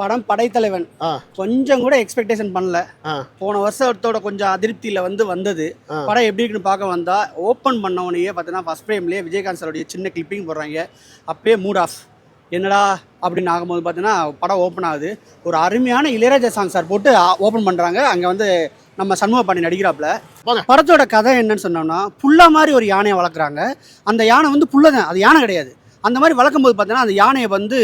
படம் படைத்தலைவன். கொஞ்சம் கூட எக்ஸ்பெக்டேஷன் பண்ணல. போன வருஷத்தோட கொஞ்சம் அதிருப்தியில் வந்து வந்தது. படம் எப்படி இருக்குன்னு பார்க்க வந்தா ஓப்பன் பண்ணவனையே பார்த்தீங்கன்னா ஃபஸ்ட் ஃப்ரேம்லேயே விஜயகாந்த் சாருடைய சின்ன கிளிப்பிங் போடுறாங்க. அப்பயே மூட் ஆஃப் என்னடா அப்படின்னு ஆகும்போது பார்த்தீங்கன்னா படம் ஓப்பன் ஆகுது. ஒரு அருமையான இளையராஜா சாங் சார் போட்டு ஓப்பன் பண்ணுறாங்க அங்கே வந்து நம்ம சண்முக பாண்டி நடிக்கிறாப்புல. படத்தோட கதை என்னன்னு சொன்னோம்னா புல்லா மாதிரி ஒரு யானையை வளர்க்குறாங்க. அந்த யானை வந்து புல்ல தான் அது யானை கிடையாது. அந்த மாதிரி வளர்க்கும் போது பார்த்தீங்கன்னா அந்த யானையை வந்து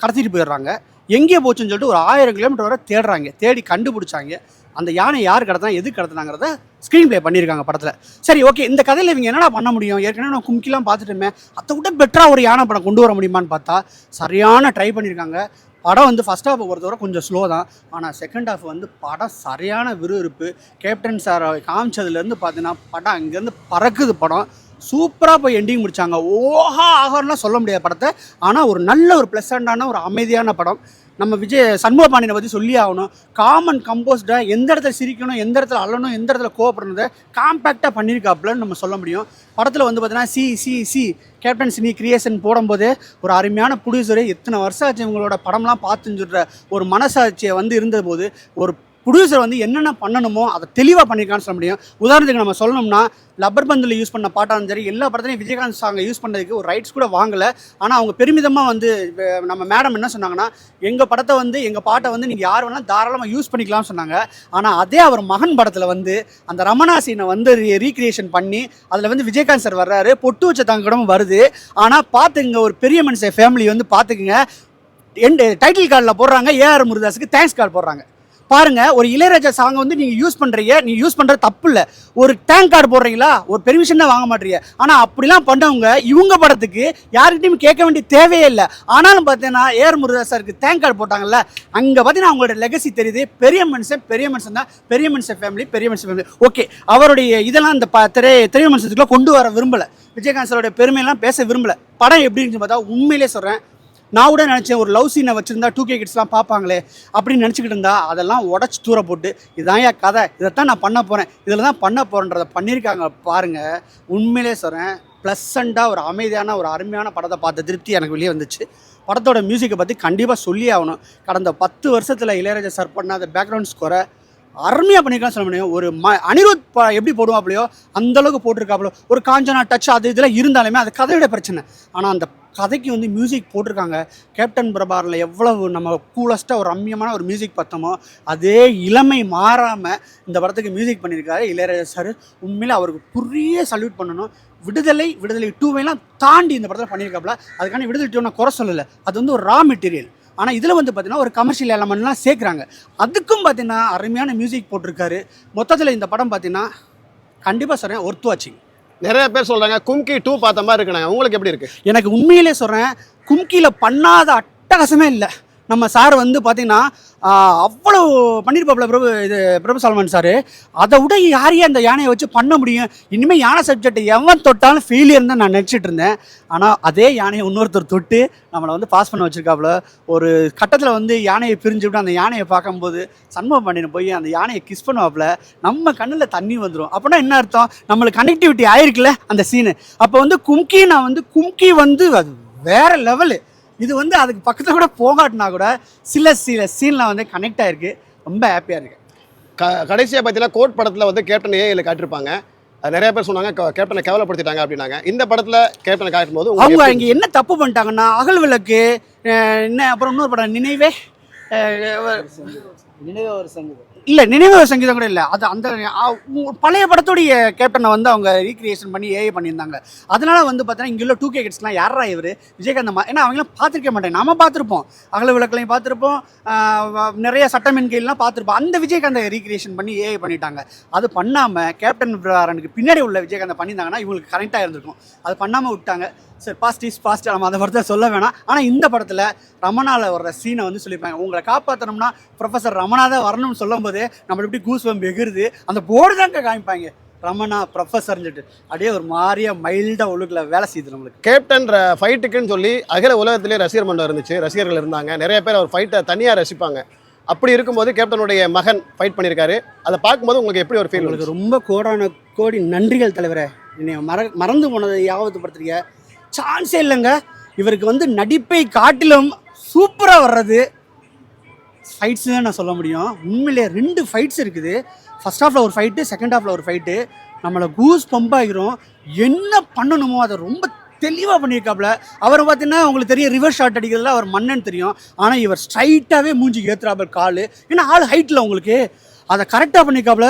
கடத்திட்டு போயிடுறாங்க. எங்கே போச்சுன்னு சொல்லிட்டு ஒரு ஆயிரம் கிலோமீட்டர் வரை தேடுறாங்க. தேடி கண்டுபிடிச்சாங்க. அந்த யானை யார் கடத்தினா எது கடத்தினாங்கிறத ஸ்க்ரீன் ப்ளே பண்ணியிருக்காங்க படத்தில். சரி ஓகே இந்த கதையில் இவங்க என்னடா பண்ண முடியும்? ஏற்கனவே நான் கும்கிலாம் பார்த்துட்டுமே. அதை விட பெட்டராக ஒரு யானை படம் கொண்டு வர முடியுமான்னு பார்த்தா சரியான ட்ரை பண்ணியிருக்காங்க. படம் வந்து ஃபஸ்ட் ஹாஃப் பொறுத்தவரை கொஞ்சம் ஸ்லோ தான். ஆனால் செகண்ட் ஹாஃப் வந்து படம் சரியான விறுவிறுப்பு. கேப்டன் சாரை காமிச்சதுலேருந்து பார்த்தீங்கன்னா படம் அங்கேருந்து பறக்குது படம். சூப்பராக போய் எண்டிங் முடித்தாங்க ஓஹா ஆகார்லாம் சொல்ல முடியாத படத்தை. ஆனால் ஒரு நல்ல ஒரு ப்ளசண்டான ஒரு அமைதியான படம். நம்ம விஜய் சண்முக பாண்டியனை பற்றி சொல்லி ஆகணும் காமன் கம்போஸ்டாக எந்த இடத்துல சிரிக்கணும் எந்த இடத்துல அள்ளணும் எந்த இடத்துல கோவப்படுறத காம்பேக்டாக பண்ணியிருக்காப்புலன்னு நம்ம சொல்ல முடியும். படத்தில் வந்து பார்த்தீங்கன்னா C C C captain cine creation போடும்போது ஒரு அருமையான ப்ரொடியூசரு எத்தனை வருஷம் ஆச்சு இவங்களோட படம்லாம் பார்த்துன்னு சொல்கிற ஒரு மனசாட்சியை வந்து இருந்தபோது ஒரு ப்ரொடியூசர் வந்து என்னென்ன பண்ணணுமோ அதை தெளிவாக பண்ணியிருக்கான்னு சொல்ல முடியும். உதாரணத்துக்கு நம்ம சொல்லணும்னா லப்பர் பந்தில் யூஸ் பண்ண பாட்டாலும் சரி எல்லா படத்துலையும் விஜயகாந்த் சாங்கை யூஸ் பண்ணதுக்கு ஒரு ரைட்ஸ் கூட வாங்கலை. ஆனால் அவங்க பெருமிதமாக வந்து நம்ம மேடம் என்ன சொன்னாங்கன்னா எங்கள் படத்தை வந்து எங்கள் பாட்டை வந்து நீங்கள் யார் வேணாலும் தாராளமாக யூஸ் பண்ணிக்கலாம்னு சொன்னாங்க. ஆனால் அதே அவர் மகன் படத்தில் வந்து அந்த ரமணா சீனை வந்து ரீக்ரியேஷன் பண்ணி அதில் வந்து விஜயகாந்த் சார் வர்றாரு. பொட்டு வச்ச தங்கடமும் வருது. ஆனால் பார்த்துங்க ஒரு பெரிய மனுஷன் ஃபேமிலி வந்து பார்த்துக்குங்க. என் டைட்டில் கார்டில் போடுறாங்க. ஏஆர் முருதாஸுக்கு தேங்க்ஸ் கார்டு போடுறாங்க. பாருங்க ஒரு இளையராஜா சாங் வந்து நீங்க யூஸ் பண்றீங்க. நீங்க யூஸ் பண்ற தப்பு இல்ல ஒரு டேங்க் கார்டு போடுறீங்களா? ஒரு பெர்மிஷன் தான் வாங்க மாட்டீங்க. ஆனா அப்படிலாம் பண்ணவங்க இவங்க படத்துக்கு யாருக்கிட்டையும் கேட்க வேண்டிய தேவையே இல்லை. ஆனாலும் பார்த்தீங்கன்னா ஏர் முருகதாஸ் சாருக்கு தேங்க் கார்டு போட்டாங்கல்ல அங்க பார்த்தீங்கன்னா அவங்களோட லெகசி தெரியுது. பெரிய மனுஷன் பெரிய மனுஷன் தான். பெரிய மனுஷன் ஃபேமிலி பெரிய மனுஷன் ஃபேமிலி ஓகே அவருடைய இதெல்லாம் இந்த திரை திரை மனுஷத்துக்குள்ள கொண்டு வர விரும்பல. விஜயகாந்த் சாரோட பெருமையெல்லாம் பேச விரும்பல. படம் எப்படி இருந்துச்சு பார்த்தா உண்மையிலே சொல்றேன். நான் கூட நினச்சேன் ஒரு லவ் சீனை வச்சுருந்தா டூ கே கிட்ஸ்லாம் பார்ப்பாங்களே அப்படின்னு நினச்சிக்கிட்டு இருந்தா அதெல்லாம் உடச்சி தூர போட்டு இதான் என் கதை இதைத்தான் நான் பண்ண போகிறேன் இதில் தான் பண்ண போகிறேன்றதை பண்ணியிருக்காங்க பாருங்கள் உண்மையிலே சொல்கிறேன் ப்ளசண்ட்டாக ஒரு அமைதியான ஒரு அருமையான படத்தை பார்த்த திருப்தி எனக்கு வெளியே வந்துச்சு. படத்தோட மியூசிக்கை பற்றி கண்டிப்பாக சொல்லி ஆகணும். கடந்த பத்து வருஷத்தில் இளையராஜா சார் பண்ணாத பேக்ரவுண்ட் ஸ்கோரை அருமையாக பண்ணியிருக்கான்னு சொல்ல முடியும். ஒரு ம அனிருத் எப்படி போடுவாப்லையோ அந்த அளவுக்கு ஒரு காஞ்சனா டச் அது இதெல்லாம் இருந்தாலுமே அது கதையோட பிரச்சனை. ஆனால் அந்த கதைக்கு வந்து மியூசிக் போட்டிருக்காங்க. கேப்டன் பிரபாரில் எவ்வளவு நம்ம கூலஸ்ட்டாக ஒரு ரம்யமான ஒரு மியூசிக் பார்த்தோமோ அதே இளமை மாறாமல் இந்த படத்துக்கு மியூசிக் பண்ணியிருக்காரு இளையராஜா சார் உண்மையில் அவருக்கு புரிய சல்யூட் பண்ணணும். விடுதலை விடுதலை டூவைலாம் தாண்டி இந்த படத்தில் பண்ணியிருக்காப்புல. அதுக்கான விடுதலை டூ நான் குறை சொல்லலை. அது வந்து ஒரு ரா மெட்டீரியல் ஆனால் இதில் வந்து பார்த்தீங்கன்னா ஒரு கமர்ஷியல் எலமெண்ட்லாம் சேர்க்குறாங்க. அதுக்கும் பார்த்தீங்கன்னா அருமையான மியூசிக் போட்டிருக்காரு. மொத்தத்தில் இந்த படம் பார்த்தீங்கன்னா கண்டிப்பாக சொல்கிறேன் ஒர்த் வாட்சிங். நிறைய பேர் சொல்கிறாங்க கும்கி டூ பார்த்த மாதிரி இருக்குனாங்க. உங்களுக்கு எப்படி இருக்குது எனக்கு உண்மையிலே சொல்கிறேன் கும்கியில் பண்ணாத அட்டகாசமே இல்லை. நம்ம சார் வந்து பார்த்தீங்கன்னா அவ்வளோ அவ்வளவு பண்ணியிருப்பாப்புல பிரபு இது பிரபு சல்மான் சார். அதை விட யாரையே அந்த யானையை வச்சு பண்ண முடியும்? இனிமேல் யானை சப்ஜெக்ட் எவன் தொட்டாலும் ஃபெயிலியர் தான் நான் நினச்சிட்டு இருந்தேன். ஆனால் அதே யானையை இன்னொருத்தர் தொட்டு நம்மளை வந்து பாஸ் பண்ண வச்சுருக்காப்புல. ஒரு கட்டத்தில் வந்து யானையை பிரிஞ்சு விட்டு அந்த யானையை பார்க்கும்போது சண்முக பாண்டியனை போய் அந்த யானையை கிஸ் பண்ணுவாப்புல. நம்ம கண்ணில் தண்ணி வந்துடும் அப்படின்னா என்ன அர்த்தம்? நம்மளுக்கு கனெக்டிவிட்டி ஆயிருக்குல்ல அந்த சீனு அப்போ வந்து கும்கி நான் வந்து கும்கி வந்து அது வேற லெவலு இது வந்து அதுக்கு பக்கத்தில் கூட போகாட்டினா கூட சில சில சீன்லாம் வந்து கனெக்ட் ஆயிருக்கு. ரொம்ப ஹாப்பியாக இருக்கு. க கடைசியாக பார்த்தீங்கன்னா கோட் படத்தில் வந்து கேப்டன் ஏஐல காட்டிருப்பாங்க. அது நிறைய பேர் சொன்னாங்க கேப்டனை கேவலப்படுத்திட்டாங்க அப்படின்னாங்க. இந்த படத்தில் கேப்டனை காட்டும் போது அவங்க இங்கே என்ன தப்பு பண்ணிட்டாங்கன்னா அகல் விளக்கு என்ன அப்புறம் இன்னொரு படம் நினைவே அஹ், சங்கீதம். இல்லை நினைவு சங்கீதம் கூட இல்லை. அது அந்த பழைய படத்துடைய கேப்டனை வந்து அவங்க ரீக்ரியேஷன் பண்ணி ஏஐ பண்ணியிருந்தாங்க. அதனால வந்து பார்த்தீங்கன்னா இங்கே உள்ள டூ கே கிட்ஸ்லாம் யாரா இவர்? விஜயகாந்த் ஏன்னா அவங்களாம் பார்த்துருக்க மாட்டேன் நம்ம பார்த்துருப்போம். அகல விளக்கலையும் பார்த்துருப்போம். நிறைய சட்டமின் கீழ்லாம் பார்த்துருப்போம். அந்த விஜயகாந்தை ரீக்ரியேஷன் பண்ணி ஏஐ பண்ணிட்டாங்க. அது பண்ணாமல் கேப்டன் விவரனுக்கு பின்னாடி உள்ள விஜயகாந்தை பண்ணியிருந்தாங்கன்னா இவங்களுக்கு கரெக்டாக இருந்திருக்கும். அது பண்ணாமல் விட்டாங்க. சரி பாஸ்ட் இஸ் பாஸ்ட் நம்ம அந்த படத்தை சொல்ல வேணாம். ஆனால் இந்த படத்தில் ரமணாவில் வர்ற சீனை வந்து சொல்லியிருப்பாங்க. உங்களை காப்பாற்றணும்னா ப்ரொஃபஸர் ரமணா தான் வரணும்னு சொல்லும்போது நம்ம எப்படி கூஸ் வம்பு எகிருது. அந்த போர்டு தாங்க காமிப்பாங்க. ரமணா ப்ரொஃபஸர்னு சொல்லிட்டு. அப்படியே ஒரு மாதிரியா மைல்டாக ஒழுக்கில் வேலை செய்யுது நம்மளுக்கு. கேப்டன் ஃபைட்டுக்குன்னு சொல்லி அகில உலகத்திலே ரசிகர் மன்றம் இருந்துச்சு. ரசிகர்கள் இருந்தாங்க. நிறைய பேர் அவர் ஃபைட்டை தனியாக ரசிப்பாங்க. அப்படி இருக்கும்போது கேப்டனுடைய மகன் ஃபைட் பண்ணியிருக்காரு. அதை பார்க்கும்போது உங்களுக்கு எப்படி ஒரு ஃபீல் உங்களுக்கு ரொம்ப கோடான கோடி நன்றிகள் தலைவரே. என்னை மற மறந்து போனதை யாபத்து படுத்துறீங்க சான்ஸே இல்லைங்க. இவருக்கு வந்து நடிப்பை காட்டிலும் சூப்பராக வர்றது ஃபைட்ஸ் தான் நான் சொல்ல முடியும். உண்மையிலே ரெண்டு ஃபைட்ஸ் இருக்குது. ஃபர்ஸ்ட் ஹாஃபில் ஒரு ஃபைட்டு செகண்ட் ஹாஃபில் ஒரு ஃபைட்டு நம்மளை கூஸ் பம்ப் என்ன பண்ணணுமோ அதை ரொம்ப தெளிவாக பண்ணியிருக்காப்புல அவர் பார்த்தீங்கன்னா உங்களுக்கு தெரியும் ரிவர்ஸ் ஷாட் அடிக்கிறதுல அவர் மன்னன் தெரியும். ஆனால் இவர் ஸ்ட்ரைட்டாகவே மூஞ்சி ஏற்றுறாப்பர் கால். ஏன்னா ஆள் ஹைட்டில் உங்களுக்கு. அதை கரெக்டாக பண்ணியிருக்காப்புல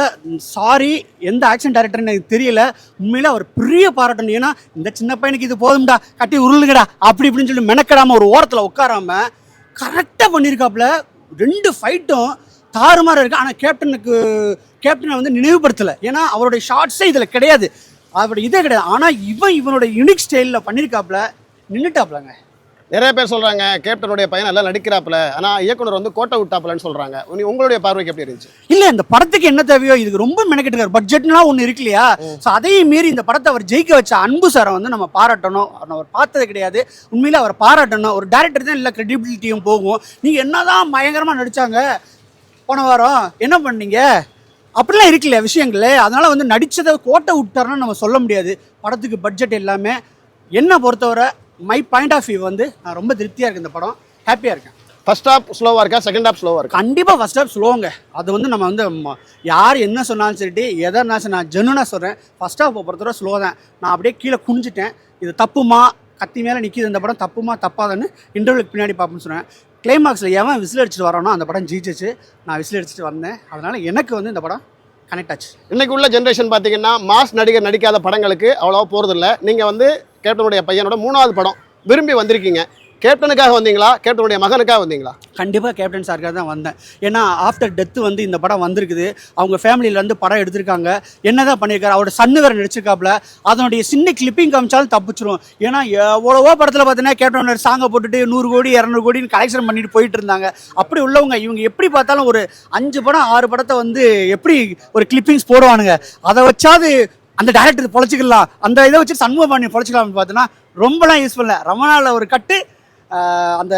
சாரி எந்த ஆக்ஷன் டேரக்டர்னு எனக்கு தெரியல. உண்மையில் அவர் பெரிய பாராட்டணும். ஏன்னா இந்த சின்ன பையனுக்கு இது போதும்டா கட்டி உருளுங்கடா அப்படி இப்படின்னு சொல்லி மெனக்கடாமல் ஒரு ஓரத்தில் உட்காராம கரெக்டாக பண்ணியிருக்காப்புல ரெண்டு ஃபைட்டும் தாறுமாறாக இருக்கு. ஆனால் கேப்டனுக்கு கேப்டனை வந்து நினைவுபடுத்தலை. ஏன்னா அவருடைய ஷார்ட்ஸே இதில் கிடையாது. அவருடைய இதே கிடையாது. ஆனால் இவன் இவனுடைய யூனிக் ஸ்டைலில் பண்ணியிருக்காப்புல நின்றுட்டாப்புலங்க நிறைய பேர் சொல்றாங்க கேப்டனுடைய பையன் நல்லா நடிக்கிறாப்புல ஆனா இயக்குனர் வந்து கோட்டை விட்டாப்புலன்னு சொல்றாங்க. உங்க- உங்களுடைய பார்வைக்கு எப்படி இருந்துச்சு? இல்ல இந்த படத்துக்கு என்ன தேவையோ இதுக்கு ரொம்ப மெனக்கெட்டுக்காரு பட்ஜெட்லாம் ஒன்று இருக்கு இல்லையா ஸோ அதையும் மீறி இந்த படத்தை அவர் ஜெயிக்க வச்ச அன்பு சாரை வந்து நம்ம பாராட்டணும். அவர் அவர் பார்த்தது கிடையாது. உண்மையில அவர் பாராட்டணும். ஒரு டேரக்டர் தான் இல்லை கிரெடிபிலிட்டியும் போகும். நீங்க என்னதான் பயங்கரமா நடிச்சாங்க போன வாரம் என்ன பண்ணீங்க? அப்படிலாம் இருக்குல்ல விஷயங்களே? அதனால வந்து நடிச்சதை கோட்டை விட்டாருன்னு நம்ம சொல்ல முடியாது. படத்துக்கு பட்ஜெட் எல்லாமே. என்ன பொறுத்தவரை மை பாயிண்ட் ஆஃப் வியூ வந்து நான் ரொம்ப திருப்தியாக இருக்கு இந்த படம். ஹாப்பியாக இருக்கேன். ஃபர்ஸ்ட் ஹாப் ஸ்லோவா இருக்கா? செகண்ட் ஹாப் ஸ்லோவா இருக்கா? கண்டிப்பாக ஃபஸ்ட் ஸ்டெப் ஸ்லோங்க அது வந்து நம்ம வந்து யார் என்ன சொன்னாலும் சரி எதை நான் ஜெனுனாக சொல்கிறேன் ஃபஸ்ட் ஹாஃப் பொறுத்தவரை ஸ்லோ தான். நான் அப்படியே கீழே குனிஞ்சிட்டேன். இது தப்புமா? கத்தி மேலே நிற்கிது இந்த படம். தப்புமா? தப்பாதுன்னு இன்டர்வியூக்கு பின்னாடி பார்ப்போம்னு சொன்னேன் கிளைமாக்ஸில் எவன் விசில் அடிச்சுட்டு வரானோ அந்த படம் ஜெயிச்சிச்சு நான் விசில் அடிச்சுட்டு வந்தேன். அதனால் எனக்கு வந்து இந்த படம் கனெக்ட் ஆச்சு. இன்னைக்கு உள்ள ஜென்ரேஷன் பார்த்தீங்கன்னா மாஸ் நடிகர் நடிக்காத படங்களுக்கு அவ்வளோவா போகிறதில்ல நீங்கள் வந்து கேப்டனுடைய பையனோட மூணாவது படம் விரும்பி வந்திருக்கீங்க. கேப்டனுக்காக வந்தீங்களா? கேப்டனுடைய மகனுக்காக வந்தீங்களா? கண்டிப்பாக கேப்டன் சாருக்காக தான் வந்தேன். ஏன்னா ஆஃப்டர் டெத்து வந்து இந்த படம் வந்திருக்குது. அவங்க ஃபேமிலியிலேருந்து படம் எடுத்திருக்காங்க. என்ன தான் பண்ணியிருக்காரு? அவரோட சன்னு வேறு நடிச்சிருக்காப்புல. அதனுடைய சின்ன கிளிப்பிங் காமிச்சாலும் தப்பிச்சிரும். ஏன்னா எவ்வளவோ படத்தில் பார்த்தீங்கன்னா கேப்டன் சாங்கை போட்டுட்டு நூறு கோடி இரநூறு கோடின்னு கலெக்ஷன் பண்ணிட்டு போயிட்டு இருந்தாங்க. அப்படி உள்ளவங்க இவங்க எப்படி பார்த்தாலும் ஒரு அஞ்சு படம் ஆறு படத்தை வந்து எப்படி ஒரு கிளிப்பிங்ஸ் போடுவானுங்க? அதை வச்சாது அந்த டேரக்டர் பொழைச்சிக்கலாம். அந்த இதை வச்சு சண்முகபாணி பொழைச்சிக்கலாம்னு பார்த்தோன்னா ரொம்பலாம் யூஸ் பண்ணல ரமணாவில் ஒரு கட்டு அந்த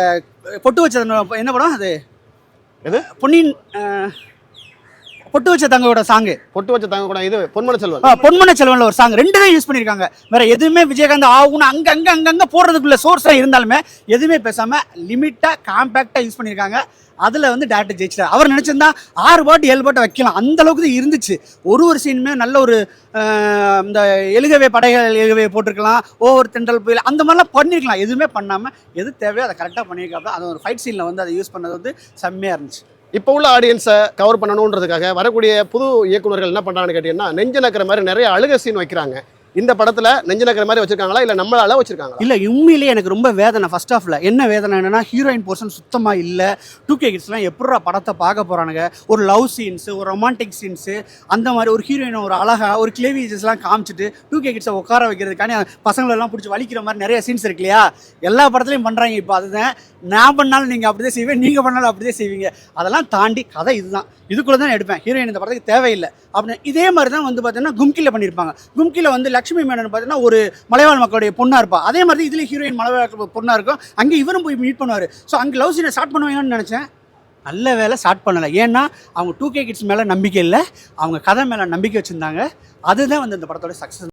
பொட்டு வச்ச அந்த என்ன படம் அது? பொன்னியின் பொட்டு வச்ச தங்கையோட சாங்கு பொட்டு வச்ச தங்க கூட இது பொன்மன செல்வன். பொன்மன செல்வன்ல ஒரு சாங் ரெண்டு தான் யூஸ் பண்ணியிருக்காங்க வேற எதுவுமே விஜயகாந்த் ஆகும்னு அங்க அங்க அங்கங்க போடுறதுக்குள்ள சோர்ஸாக இருந்தாலுமே எதுவுமே பேசாம லிமிட்டா காம்பேக்டா யூஸ் பண்ணியிருக்காங்க அதுல வந்து டேரக்டர் ஜெயிச்சிட்டார். அவர் நினைச்சிருந்தா ஆறு பாட்டு ஏழு பாட்டு வைக்கலாம். அந்த அளவுக்கு தான் இருந்துச்சு. ஒரு ஒரு சீனுமே நல்ல ஒரு இந்த எழுகவே படைகள் எழுகவே போட்டிருக்கலாம். ஓவர் தென்றல் புயல் அந்த மாதிரிலாம் பண்ணியிருக்கலாம் எதுவுமே பண்ணாம எது தேவையோ அதை கரெக்டாக பண்ணியிருக்காங்க அது ஒரு ஃபைட் சீனில் வந்து அதை யூஸ் பண்ணது வந்து செம்மையாக இருந்துச்சு. இப்போ உள்ள ஆடியன்ஸை கவர் பண்ணணுன்றதுக்காக வரக்கூடிய புது இயக்குநர்கள் என்ன பண்ணுறாங்கன்னு கேட்டிங்கன்னா நெஞ்சு நக்கிற மாதிரி நிறைய அழுக சீன் வைக்கிறாங்க. இந்த படத்தில் நெஞ்சலக்கிற மாதிரி வச்சிருக்காங்களா? இல்லை நம்மளால வச்சிருக்காங்க இல்லை உண்மையிலேயே எனக்கு ரொம்ப வேதனை ஃபர்ஸ்ட் ஆஃப்ல என்ன வேதனை என்னன்னா ஹீரோயின் போர்ஷன் சுத்தமாக இல்லை. டூ கே கிட்ஸ்லாம் எப்படா படத்தை பார்க்க போகிறானுங்க ஒரு லவ் சீன்ஸு ஒரு ரொமான்டிக் சீன்ஸு அந்த மாதிரி ஒரு ஹீரோயினை ஒரு அழகா ஒரு கிளேவிஜஸ்லாம் காமிச்சிட்டு டூ கே கிட்ஸை உட்கார வைக்கிறதுக்கான பசங்களெல்லாம் பிடிச்சி வலிக்கிற மாதிரி நிறைய சீன்ஸ் இருக்கு இல்லையா? எல்லா படத்துலையும் பண்ணுறாங்க இப்போ அதுதான். நான் பண்ணாலும் நீங்கள் அப்படிதான் செய்வேன் நீங்கள் பண்ணாலும் அப்படிதான் செய்வீங்க. அதெல்லாம் தாண்டி கதை இதுதான். இதுக்குள்ளே தான் எடுப்பேன். ஹீரோயின் இந்த படத்துக்கு தேவையில்லை. அப்படின்னு. இதே மாதிரி தான் வந்து பார்த்தீங்கன்னா கும்கில பண்ணியிருப்பாங்க கும்கில வந்து லக்ஷ்மி மேனன் பார்த்தீங்கன்னா ஒரு மலைவாழ் மக்களுடைய பொண்ணாக இருப்பா. அதே மாதிரி இதுல ஹீரோயின் மலைவாழ் பொண்ணாக இருக்கும். அங்கே இவரும் போய் மீட் பண்ணுவார். ஸோ அங்கே லவ் சீனை ஸ்டார்ட் பண்ணுவாங்கன்னு நினச்சேன். நல்ல வேலை ஸ்டார்ட் பண்ணலை. ஏன்னா அவங்க டூ கே கிட்ஸ் மேலே நம்பிக்கை இல்லை. அவங்க கதை மேலே நம்பிக்கை வச்சுருந்தாங்க. அதுதான் வந்து இந்த படத்தோட சக்ஸஸ்